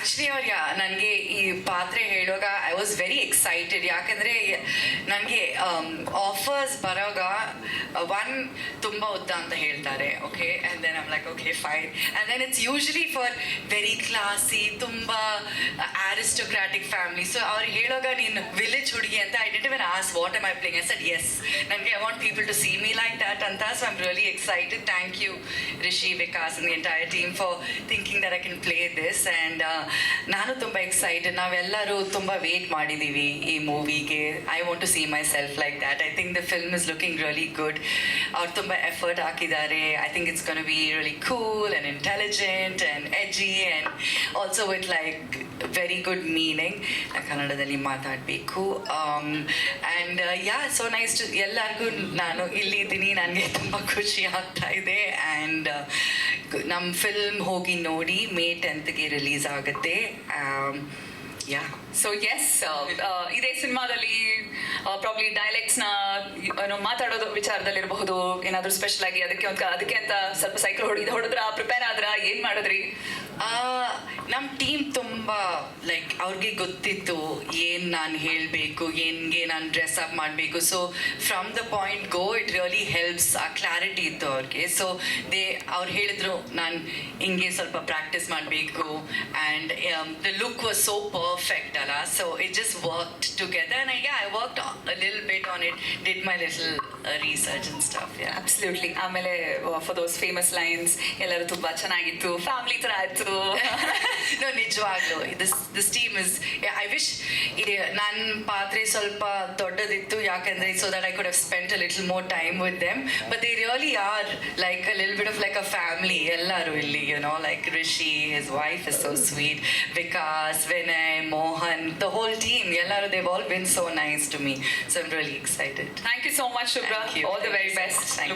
Actually ಅವ್ರು yeah ನನಗೆ ಈ ಪಾತ್ರೆ ಹೇಳುವಾಗ ಐ ವಾಸ್ ವೆರಿ ಎಕ್ಸೈಟೆಡ್ ಯಾಕಂದರೆ ನನಗೆ ಆಫರ್ಸ್ ಬರೋವಾಗ ಒನ್ ತುಂಬ ಉದ್ದ ಅಂತ ಹೇಳ್ತಾರೆ okay and then I'm like okay fine and then it's usually for very classy ತುಂಬ ಆರಿಸ್ಟೋಕ್ರಾಟಿಕ್ ಫ್ಯಾಮಿಲಿ ಸೊ ಅವ್ರು ಹೇಳುವಾಗ ನೀನು ವಿಲೇಜ್ ಹುಡುಗಿ ಅಂತ I didn't even as what am I playing I said yes ನನಗೆ I want people to see me like that ಅಂತ so I'm really excited thank you Rishi Vikas and the entire team for thinking that I can play this and ನಾನು ತುಂಬ excited ನಾವೆಲ್ಲರೂ ತುಂಬ wait ಮಾಡಿದ್ದೀವಿ ಈ ಮೂವಿಗೆ I want to see myself like that I think the film is looking really good ಅವ್ರು ತುಂಬ effort ಹಾಕಿದ್ದಾರೆ. I think it's can be really cool and intelligent and edgy and also with like very good meaning ಕನ್ನಡದಲ್ಲಿ ಮಾತಾಡಬೇಕು. And yeah so nice to ಎಲ್ಲರಿಗೂ ನಾನು ಇಲ್ಲಿದ್ದೀನಿ ನನಗೆ ತುಂಬ ಖುಷಿ ಆಗ್ತಾ ಇದೆ. ಆ್ಯಂಡ್ ನಮ್ಮ ಫಿಲ್ಮ್ ಹೋಗಿ ನೋಡಿ ಮೇ ಟೆಂತ್ಗೆ ರಿಲೀಸ್ ಆಗುತ್ತೆ. ಯಾ ಸೊ ಎಸ್ ಇದೇ ಸಿನಿಮಾದಲ್ಲಿ ಪ್ರಾಬ್ಲಿ ಡೈಲೆಕ್ಟ್ಸ್ನ ಏನೋ ಮಾತಾಡೋದು ವಿಚಾರದಲ್ಲಿರಬಹುದು. ಏನಾದರೂ ಸ್ಪೆಷಲ್ ಆಗಿ ಅದಕ್ಕೆ ಅದಕ್ಕೆ ಅಂತ ಸ್ವಲ್ಪ ಸೈಕಲ್ ಹೊಡಿ ಹೊಡೆದ್ರ ಪ್ರಿಪೇರ್ ಆದ್ರ ಏನು ಮಾಡಿದ್ರಿ ನಮ್ಮ ಟೀಮ್ ತುಂಬ ಲೈಕ್ ಅವ್ರಿಗೆ ಗೊತ್ತಿತ್ತು ಏನು ನಾನು ಹೇಳಬೇಕು ಏನ್ಗೆ ನಾನು ಡ್ರೆಸ್ ಅಪ್ ಮಾಡಬೇಕು. So from the point go it really helps ಆ ಕ್ಲಾರಿಟಿ ಇತ್ತು ಅವ್ರಿಗೆ. ಸೊ ದೇ ಅವ್ರು ಹೇಳಿದ್ರು ನಾನು ಹಿಂಗೆ ಸ್ವಲ್ಪ ಪ್ರಾಕ್ಟೀಸ್ ಮಾಡಬೇಕು. And the look was so perfect ಅಲ್ಲ. So it just work together and I work lil bit on it did my little research and stuff yeah absolutely ಆಮೇಲೆ ಫಾರ್ ದೋಸ್ ಫೇಮಸ್ ಲೈನ್ಸ್ ಎಲ್ಲರೂ ತುಂಬ ಚೆನ್ನಾಗಿತ್ತು. Family ಥರ ಆಯ್ತು. ನಿಜವಾಗ್ಲೂ ನಿಜವಾಗ್ಲು. This this team is I wish ನನ್ನ ಪಾತ್ರೆ ಸ್ವಲ್ಪ ದೊಡ್ಡದಿತ್ತು ಯಾಕಂದ್ರೆ so that I could have spent a little more time with them but they really are like a lil bit of like a family ಎಲ್ಲರೂ ಇಲ್ಲಿ you know like Rishi his wife is so sweet Vikas Vinay Mohan the whole team ಎಲ್ಲರೂ they've all been so nice to me so I'm really excited thank you so much Shubhra Thank you. All the very Thank you so best much. Thank you.